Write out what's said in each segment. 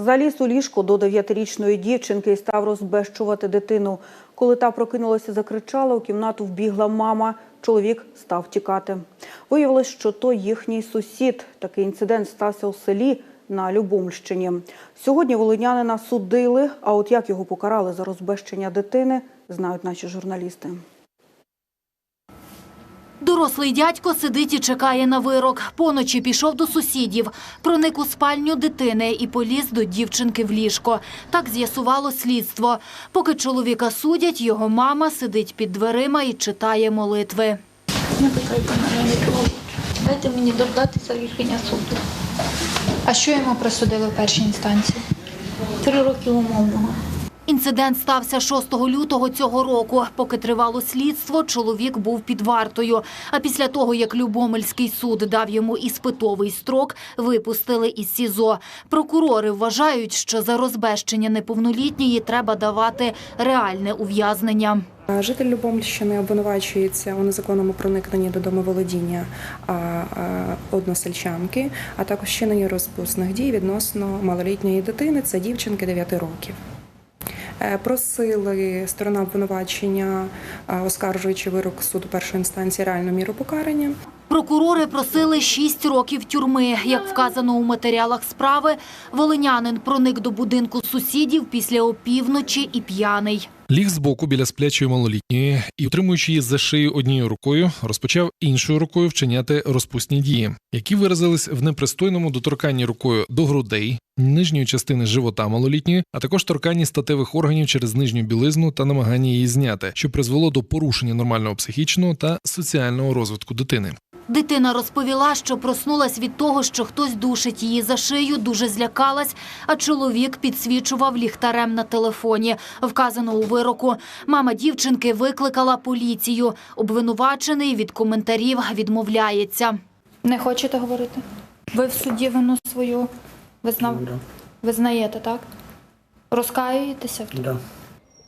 Заліз у ліжко до дев'ятирічної дівчинки і став розбещувати дитину. Коли та прокинулася, закричала, у кімнату вбігла мама. Чоловік став тікати. Виявилось, що то їхній сусід. Такий інцидент стався у селі на Любомльщині. Сьогодні волинянина судили, а от як його покарали за розбещення дитини, знають наші журналісти. Дорослий дядько сидить і чекає на вирок. Поночі пішов до сусідів, проник у спальню дитини і поліз до дівчинки в ліжко. Так з'ясувало слідство. Поки чоловіка судять, його мама сидить під дверима і читає молитви. Не питайте мене. Дайте мені дождатися рішення суду. А що йому присудили в першій інстанції? Три роки умовного. Інцидент стався 6 лютого цього року. Поки тривало слідство, чоловік був під вартою. А після того, як Любомельський суд дав йому іспитовий строк, випустили із СІЗО. Прокурори вважають, що за розбещення неповнолітньої треба давати реальне ув'язнення. Житель Любомльщини обвинувачується у незаконному проникненні до домоволодіння односельчанки, а також чиненні розпусних дій відносно малолітньої дитини, це дівчинки 9 років. Е, Просили сторона обвинувачення, оскаржуючи вирок суду першої інстанції реальну міру покарання. Прокурори просили 6 років тюрми. Як вказано у матеріалах справи, волинянин проник до будинку сусідів після опівночі і п'яний. Ліг збоку біля сплячої малолітньої і, утримуючи її за шию однією рукою, розпочав іншою рукою вчиняти розпусні дії, які виразились в непристойному доторканні рукою до грудей, нижньої частини живота малолітньої, а також торканні статевих органів через нижню білизну та намагання її зняти, що призвело до порушення нормального психічного та соціального розвитку дитини. Дитина розповіла, що проснулась від того, що хтось душить її за шию, дуже злякалась, а чоловік підсвічував ліхтарем на телефоні. Вказано у вироку. Мама дівчинки викликала поліцію. Обвинувачений від коментарів відмовляється. Не хочете говорити? Ви в суді вину свою визна... визнаєте, так? Розкаюєтеся? Да.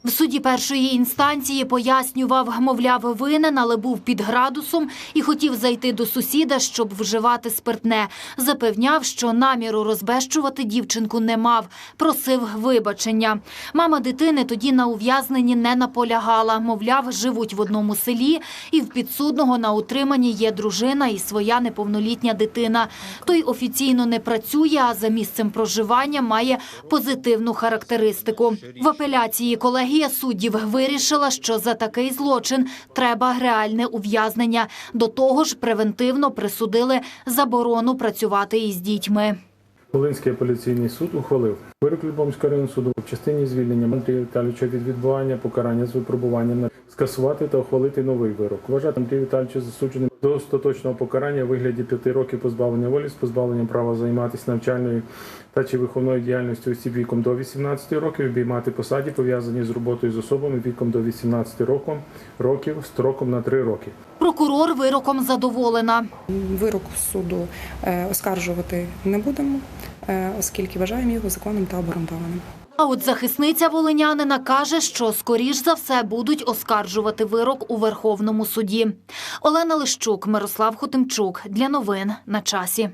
В суді першої інстанції пояснював, мовляв, винен, але був під градусом і хотів зайти до сусіда, щоб вживати спиртне. Запевняв, що наміру розбещувати дівчинку не мав. Просив вибачення. Мама дитини тоді на ув'язненні не наполягала. Мовляв, живуть в одному селі, і в підсудного на утриманні є дружина і своя неповнолітня дитина. Той офіційно не працює, а за місцем проживання має позитивну характеристику. В апеляції колегія суддів вирішила, що за такий злочин треба реальне ув'язнення. До того ж, превентивно присудили заборону працювати із дітьми. Волинський апеляційний суд ухвалив вирок Любомського районного суду в частині звільнення Андрія Віталійовича від відбування покарання з випробуванням скасувати та ухвалити новий вирок. Вважати Андрія Віталійовича засудженим до остаточного покарання у вигляді п'яти років позбавлення волі з позбавленням права займатися навчальною та чи виховною діяльністю осіб віком до 18 років, обіймати посаді, пов'язані з роботою з особами віком до 18 років, років строком на 3 роки. Прокурор вироком задоволена. Вирок суду е, оскаржувати не будемо, е, оскільки вважаємо його законним та обґрунтованим. А от захисниця волинянина каже, що скоріш за все будуть оскаржувати вирок у Верховному суді. Олена Лищук, Мирослав Хотимчук. Для новин на часі.